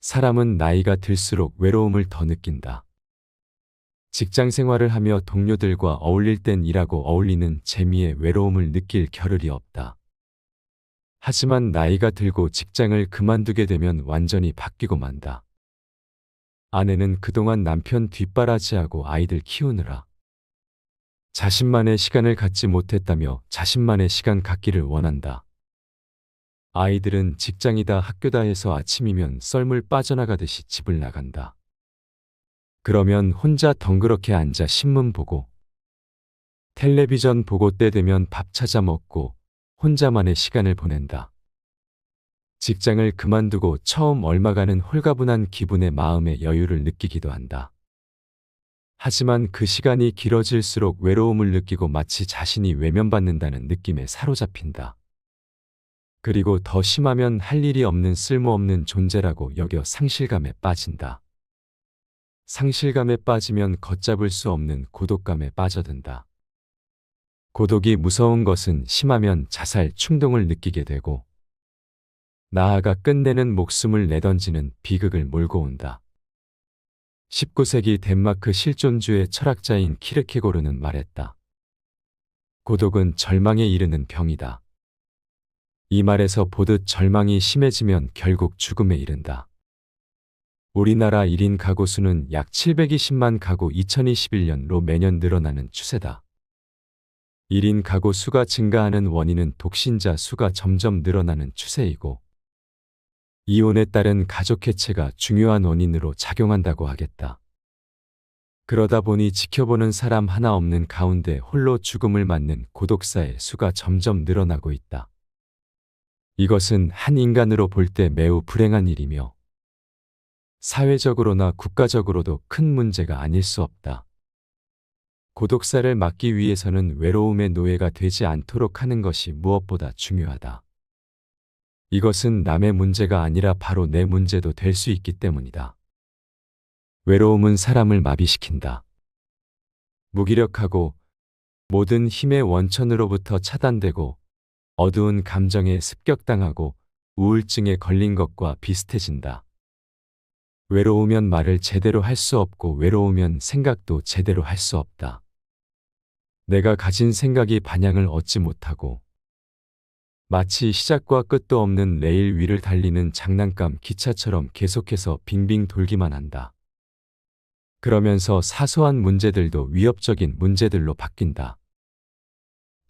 사람은 나이가 들수록 외로움을 더 느낀다. 직장 생활을 하며 동료들과 어울릴 땐 일하고 어울리는 재미에 외로움을 느낄 겨를이 없다. 하지만 나이가 들고 직장을 그만두게 되면 완전히 바뀌고 만다. 아내는 그동안 남편 뒷바라지하고 아이들 키우느라 자신만의 시간을 갖지 못했다며 자신만의 시간 갖기를 원한다. 아이들은 직장이다 학교다 해서 아침이면 썰물 빠져나가듯이 집을 나간다. 그러면 혼자 덩그렇게 앉아 신문 보고 텔레비전 보고 때 되면 밥 찾아 먹고 혼자만의 시간을 보낸다. 직장을 그만두고 처음 얼마가는 홀가분한 기분의 마음의 여유를 느끼기도 한다. 하지만 그 시간이 길어질수록 외로움을 느끼고 마치 자신이 외면받는다는 느낌에 사로잡힌다. 그리고 더 심하면 할 일이 없는 쓸모없는 존재라고 여겨 상실감에 빠진다. 상실감에 빠지면 걷잡을 수 없는 고독감에 빠져든다. 고독이 무서운 것은 심하면 자살 충동을 느끼게 되고 나아가 끝내는 목숨을 내던지는 비극을 몰고 온다. 19세기 덴마크 실존주의 철학자인 키르케고르는 말했다. 고독은 절망에 이르는 병이다. 이 말에서 보듯 절망이 심해지면 결국 죽음에 이른다. 우리나라 1인 가구 수는 약 720만 가구 2021년로 매년 늘어나는 추세다. 1인 가구 수가 증가하는 원인은 독신자 수가 점점 늘어나는 추세이고 이혼에 따른 가족 해체가 중요한 원인으로 작용한다고 하겠다. 그러다 보니 지켜보는 사람 하나 없는 가운데 홀로 죽음을 맞는 고독사의 수가 점점 늘어나고 있다. 이것은 한 인간으로 볼 때 매우 불행한 일이며 사회적으로나 국가적으로도 큰 문제가 아닐 수 없다. 고독사를 막기 위해서는 외로움의 노예가 되지 않도록 하는 것이 무엇보다 중요하다. 이것은 남의 문제가 아니라 바로 내 문제도 될 수 있기 때문이다. 외로움은 사람을 마비시킨다. 무기력하고 모든 힘의 원천으로부터 차단되고 어두운 감정에 습격당하고 우울증에 걸린 것과 비슷해진다. 외로우면 말을 제대로 할 수 없고 외로우면 생각도 제대로 할 수 없다. 내가 가진 생각이 반향을 얻지 못하고 마치 시작과 끝도 없는 레일 위를 달리는 장난감 기차처럼 계속해서 빙빙 돌기만 한다. 그러면서 사소한 문제들도 위협적인 문제들로 바뀐다.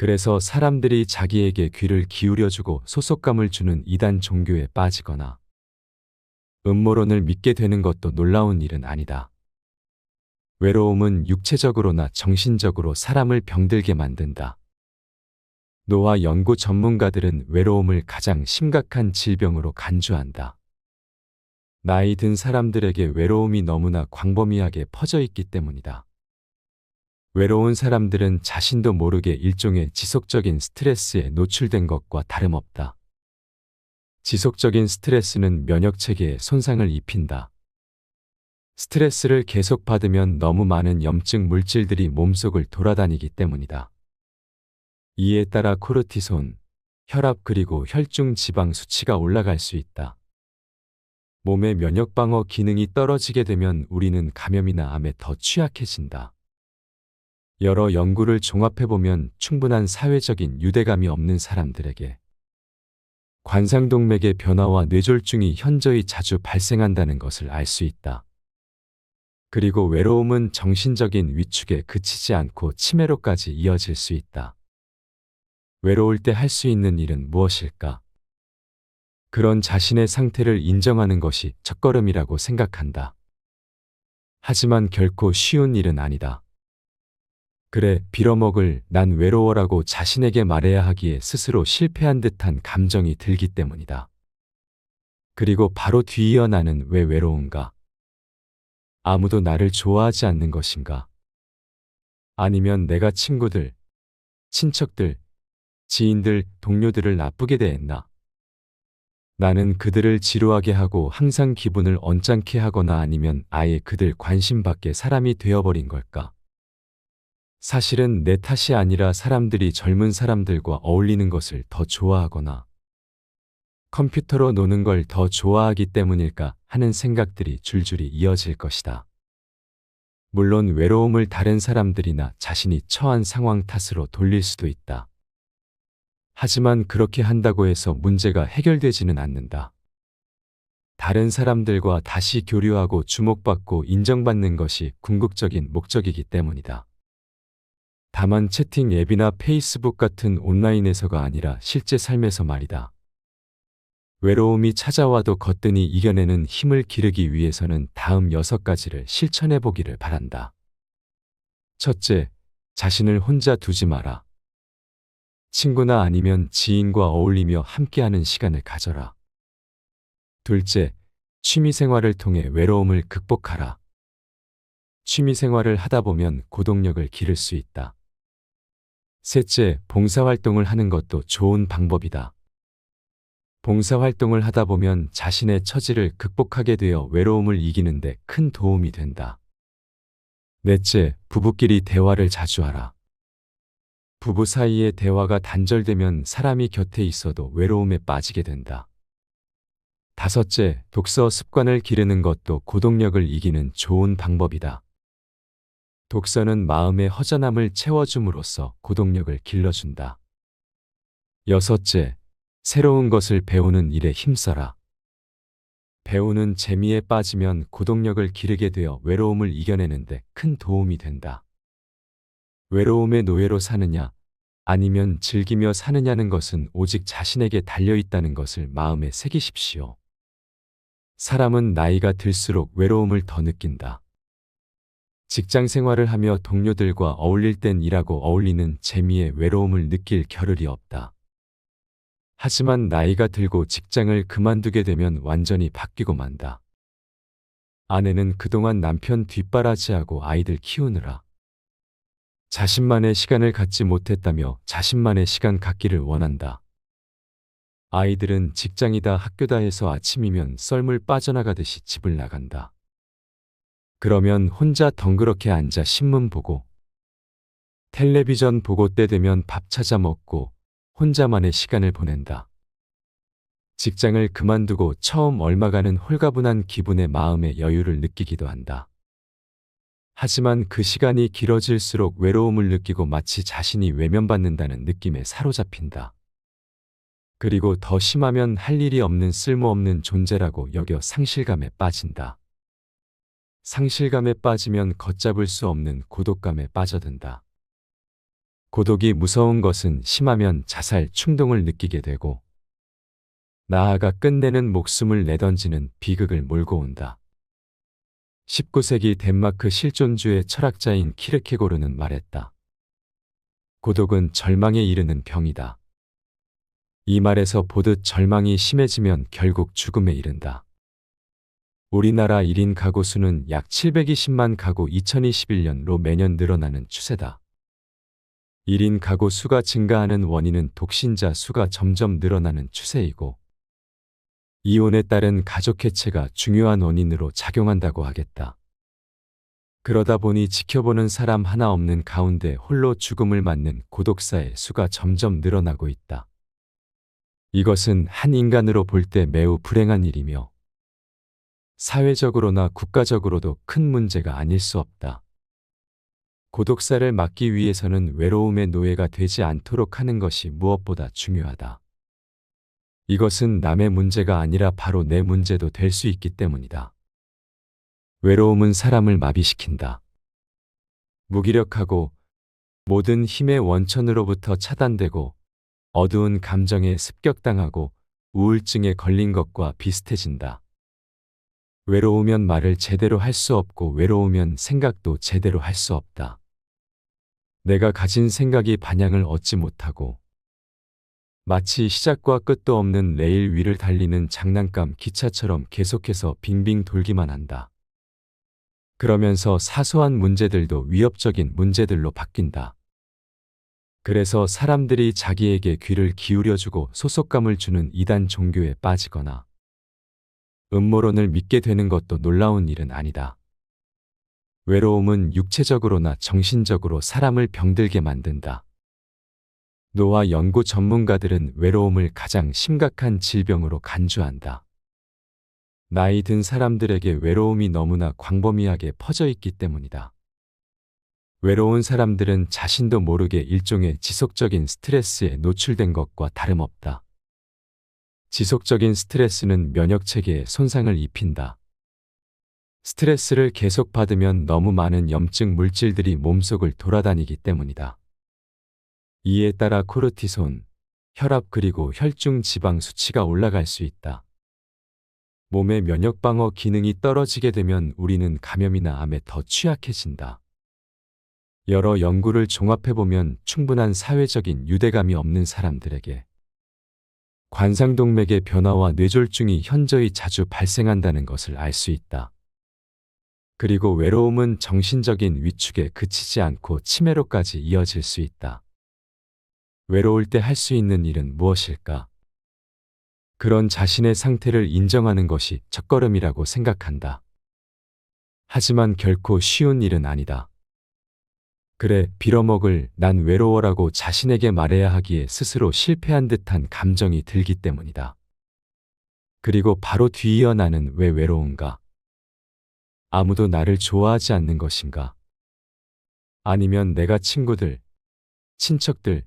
그래서 사람들이 자기에게 귀를 기울여주고 소속감을 주는 이단 종교에 빠지거나 음모론을 믿게 되는 것도 놀라운 일은 아니다. 외로움은 육체적으로나 정신적으로 사람을 병들게 만든다. 노화 연구 전문가들은 외로움을 가장 심각한 질병으로 간주한다. 나이 든 사람들에게 외로움이 너무나 광범위하게 퍼져 있기 때문이다. 외로운 사람들은 자신도 모르게 일종의 지속적인 스트레스에 노출된 것과 다름없다. 지속적인 스트레스는 면역 체계에 손상을 입힌다. 스트레스를 계속 받으면 너무 많은 염증 물질들이 몸속을 돌아다니기 때문이다. 이에 따라 코르티손, 혈압 그리고 혈중 지방 수치가 올라갈 수 있다. 몸의 면역 방어 기능이 떨어지게 되면 우리는 감염이나 암에 더 취약해진다. 여러 연구를 종합해보면 충분한 사회적인 유대감이 없는 사람들에게 관상동맥의 변화와 뇌졸중이 현저히 자주 발생한다는 것을 알 수 있다. 그리고 외로움은 정신적인 위축에 그치지 않고 치매로까지 이어질 수 있다. 외로울 때 할 수 있는 일은 무엇일까? 그런 자신의 상태를 인정하는 것이 첫걸음이라고 생각한다. 하지만 결코 쉬운 일은 아니다. 그래, 빌어먹을 난 외로워라고 자신에게 말해야 하기에 스스로 실패한 듯한 감정이 들기 때문이다. 그리고 바로 뒤이어 나는 왜 외로운가? 아무도 나를 좋아하지 않는 것인가? 아니면 내가 친구들, 친척들, 지인들, 동료들을 나쁘게 대했나? 나는 그들을 지루하게 하고 항상 기분을 언짢게 하거나 아니면 아예 그들 관심 밖의 사람이 되어버린 걸까? 사실은 내 탓이 아니라 사람들이 젊은 사람들과 어울리는 것을 더 좋아하거나 컴퓨터로 노는 걸 더 좋아하기 때문일까 하는 생각들이 줄줄이 이어질 것이다. 물론 외로움을 다른 사람들이나 자신이 처한 상황 탓으로 돌릴 수도 있다. 하지만 그렇게 한다고 해서 문제가 해결되지는 않는다. 다른 사람들과 다시 교류하고 주목받고 인정받는 것이 궁극적인 목적이기 때문이다. 다만 채팅 앱이나 페이스북 같은 온라인에서가 아니라 실제 삶에서 말이다. 외로움이 찾아와도 거뜬히 이겨내는 힘을 기르기 위해서는 다음 여섯 가지를 실천해 보기를 바란다. 첫째, 자신을 혼자 두지 마라. 친구나 아니면 지인과 어울리며 함께하는 시간을 가져라. 둘째, 취미 생활을 통해 외로움을 극복하라. 취미 생활을 하다 보면 고동력을 기를 수 있다. 셋째, 봉사활동을 하는 것도 좋은 방법이다. 봉사활동을 하다 보면 자신의 처지를 극복하게 되어 외로움을 이기는데 큰 도움이 된다. 넷째, 부부끼리 대화를 자주 하라. 부부 사이의 대화가 단절되면 사람이 곁에 있어도 외로움에 빠지게 된다. 다섯째, 독서 습관을 기르는 것도 고동력을 이기는 좋은 방법이다. 독서는 마음의 허전함을 채워줌으로써 고동력을 길러준다. 여섯째, 새로운 것을 배우는 일에 힘써라. 배우는 재미에 빠지면 고동력을 기르게 되어 외로움을 이겨내는데 큰 도움이 된다. 외로움의 노예로 사느냐, 아니면 즐기며 사느냐는 것은 오직 자신에게 달려 있다는 것을 마음에 새기십시오. 사람은 나이가 들수록 외로움을 더 느낀다. 직장 생활을 하며 동료들과 어울릴 땐 일하고 어울리는 재미에 외로움을 느낄 겨를이 없다. 하지만 나이가 들고 직장을 그만두게 되면 완전히 바뀌고 만다. 아내는 그동안 남편 뒷바라지하고 아이들 키우느라 자신만의 시간을 갖지 못했다며 자신만의 시간 갖기를 원한다. 아이들은 직장이다 학교다 해서 아침이면 썰물 빠져나가듯이 집을 나간다. 그러면 혼자 덩그렇게 앉아 신문 보고 텔레비전 보고 때 되면 밥 찾아 먹고 혼자만의 시간을 보낸다. 직장을 그만두고 처음 얼마 가는 홀가분한 기분의 마음의 여유를 느끼기도 한다. 하지만 그 시간이 길어질수록 외로움을 느끼고 마치 자신이 외면받는다는 느낌에 사로잡힌다. 그리고 더 심하면 할 일이 없는 쓸모없는 존재라고 여겨 상실감에 빠진다. 상실감에 빠지면 걷잡을 수 없는 고독감에 빠져든다. 고독이 무서운 것은 심하면 자살 충동을 느끼게 되고 나아가 끝내는 목숨을 내던지는 비극을 몰고 온다. 19세기 덴마크 실존주의 철학자인 키르케고르는 말했다. 고독은 절망에 이르는 병이다. 이 말에서 보듯 절망이 심해지면 결국 죽음에 이른다. 우리나라 1인 가구 수는 약 720만 가구 2021년로 매년 늘어나는 추세다. 1인 가구 수가 증가하는 원인은 독신자 수가 점점 늘어나는 추세이고 이혼에 따른 가족 해체가 중요한 원인으로 작용한다고 하겠다. 그러다 보니 지켜보는 사람 하나 없는 가운데 홀로 죽음을 맞는 고독사의 수가 점점 늘어나고 있다. 이것은 한 인간으로 볼 때 매우 불행한 일이며 사회적으로나 국가적으로도 큰 문제가 아닐 수 없다. 고독사를 막기 위해서는 외로움의 노예가 되지 않도록 하는 것이 무엇보다 중요하다. 이것은 남의 문제가 아니라 바로 내 문제도 될 수 있기 때문이다. 외로움은 사람을 마비시킨다. 무기력하고 모든 힘의 원천으로부터 차단되고 어두운 감정에 습격당하고 우울증에 걸린 것과 비슷해진다. 외로우면 말을 제대로 할 수 없고 외로우면 생각도 제대로 할 수 없다. 내가 가진 생각이 반향을 얻지 못하고 마치 시작과 끝도 없는 레일 위를 달리는 장난감 기차처럼 계속해서 빙빙 돌기만 한다. 그러면서 사소한 문제들도 위협적인 문제들로 바뀐다. 그래서 사람들이 자기에게 귀를 기울여주고 소속감을 주는 이단 종교에 빠지거나 음모론을 믿게 되는 것도 놀라운 일은 아니다. 외로움은 육체적으로나 정신적으로 사람을 병들게 만든다. 노화 연구 전문가들은 외로움을 가장 심각한 질병으로 간주한다. 나이 든 사람들에게 외로움이 너무나 광범위하게 퍼져 있기 때문이다. 외로운 사람들은 자신도 모르게 일종의 지속적인 스트레스에 노출된 것과 다름없다. 지속적인 스트레스는 면역 체계에 손상을 입힌다. 스트레스를 계속 받으면 너무 많은 염증 물질들이 몸속을 돌아다니기 때문이다. 이에 따라 코르티손, 혈압 그리고 혈중 지방 수치가 올라갈 수 있다. 몸의 면역 방어 기능이 떨어지게 되면 우리는 감염이나 암에 더 취약해진다. 여러 연구를 종합해보면 충분한 사회적인 유대감이 없는 사람들에게 관상동맥의 변화와 뇌졸중이 현저히 자주 발생한다는 것을 알 수 있다. 그리고 외로움은 정신적인 위축에 그치지 않고 치매로까지 이어질 수 있다. 외로울 때 할 수 있는 일은 무엇일까? 그런 자신의 상태를 인정하는 것이 첫걸음이라고 생각한다. 하지만 결코 쉬운 일은 아니다. 그래, 빌어먹을 난 외로워라고 자신에게 말해야 하기에 스스로 실패한 듯한 감정이 들기 때문이다. 그리고 바로 뒤이어 나는 왜 외로운가? 아무도 나를 좋아하지 않는 것인가? 아니면 내가 친구들, 친척들,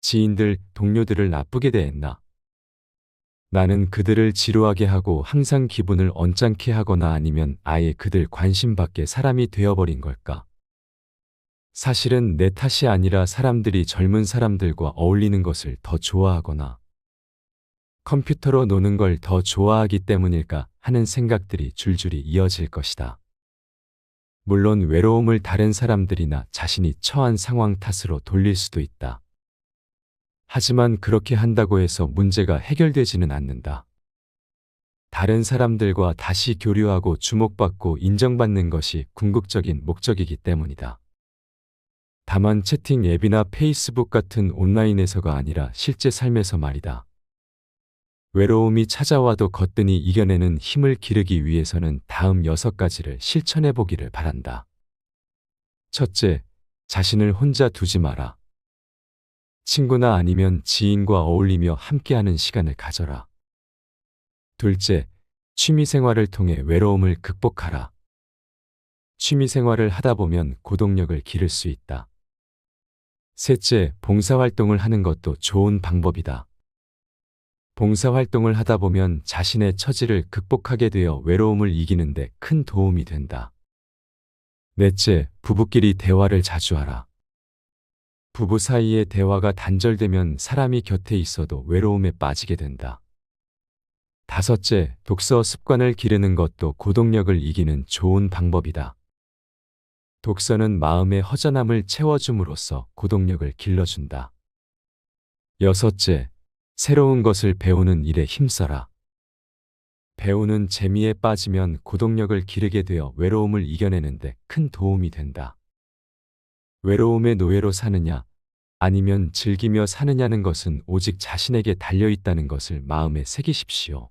지인들, 동료들을 나쁘게 대했나? 나는 그들을 지루하게 하고 항상 기분을 언짢게 하거나 아니면 아예 그들 관심 밖의 사람이 되어버린 걸까? 사실은 내 탓이 아니라 사람들이 젊은 사람들과 어울리는 것을 더 좋아하거나 컴퓨터로 노는 걸 더 좋아하기 때문일까 하는 생각들이 줄줄이 이어질 것이다. 물론 외로움을 다른 사람들이나 자신이 처한 상황 탓으로 돌릴 수도 있다. 하지만 그렇게 한다고 해서 문제가 해결되지는 않는다. 다른 사람들과 다시 교류하고 주목받고 인정받는 것이 궁극적인 목적이기 때문이다. 다만 채팅 앱이나 페이스북 같은 온라인에서가 아니라 실제 삶에서 말이다. 외로움이 찾아와도 거뜬히 이겨내는 힘을 기르기 위해서는 다음 여섯 가지를 실천해 보기를 바란다. 첫째, 자신을 혼자 두지 마라. 친구나 아니면 지인과 어울리며 함께하는 시간을 가져라. 둘째, 취미 생활을 통해 외로움을 극복하라. 취미 생활을 하다 보면 고동력을 기를 수 있다. 셋째, 봉사활동을 하는 것도 좋은 방법이다. 봉사활동을 하다 보면 자신의 처지를 극복하게 되어 외로움을 이기는데 큰 도움이 된다. 넷째, 부부끼리 대화를 자주 하라. 부부 사이의 대화가 단절되면 사람이 곁에 있어도 외로움에 빠지게 된다. 다섯째, 독서 습관을 기르는 것도 고동력을 이기는 좋은 방법이다. 독서는 마음의 허전함을 채워줌으로써 고동력을 길러준다. 여섯째, 새로운 것을 배우는 일에 힘써라. 배우는 재미에 빠지면 고동력을 기르게 되어 외로움을 이겨내는데 큰 도움이 된다. 외로움의 노예로 사느냐, 아니면 즐기며 사느냐는 것은 오직 자신에게 달려 있다는 것을 마음에 새기십시오.